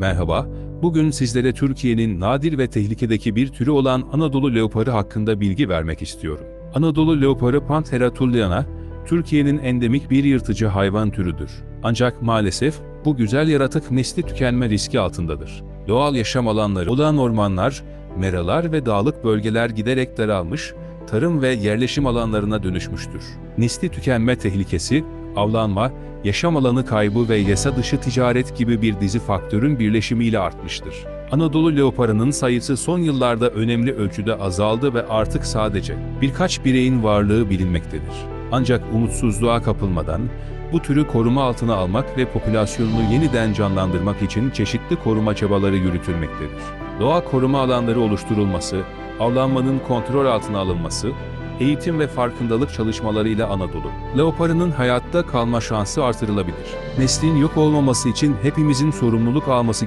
Merhaba, bugün sizlere Türkiye'nin nadir ve tehlikedeki bir türü olan Anadolu leoparı hakkında bilgi vermek istiyorum. Anadolu leoparı Panthera tulliana, Türkiye'nin endemik bir yırtıcı hayvan türüdür. Ancak maalesef bu güzel yaratık nesli tükenme riski altındadır. Doğal yaşam alanları olan ormanlar, meralar ve dağlık bölgeler giderek daralmış, tarım ve yerleşim alanlarına dönüşmüştür. Nesli tükenme tehlikesi, avlanma, yaşam alanı kaybı ve yasa dışı ticaret gibi bir dizi faktörün birleşimiyle artmıştır. Anadolu leoparının sayısı son yıllarda önemli ölçüde azaldı ve artık sadece birkaç bireyin varlığı bilinmektedir. Ancak umutsuzluğa kapılmadan bu türü koruma altına almak ve popülasyonunu yeniden canlandırmak için çeşitli koruma çabaları yürütülmektedir. Doğa koruma alanları oluşturulması, avlanmanın kontrol altına alınması, eğitim ve farkındalık çalışmalarıyla Anadolu, leoparının hayatta kalma şansı artırılabilir. Neslin yok olmaması için hepimizin sorumluluk alması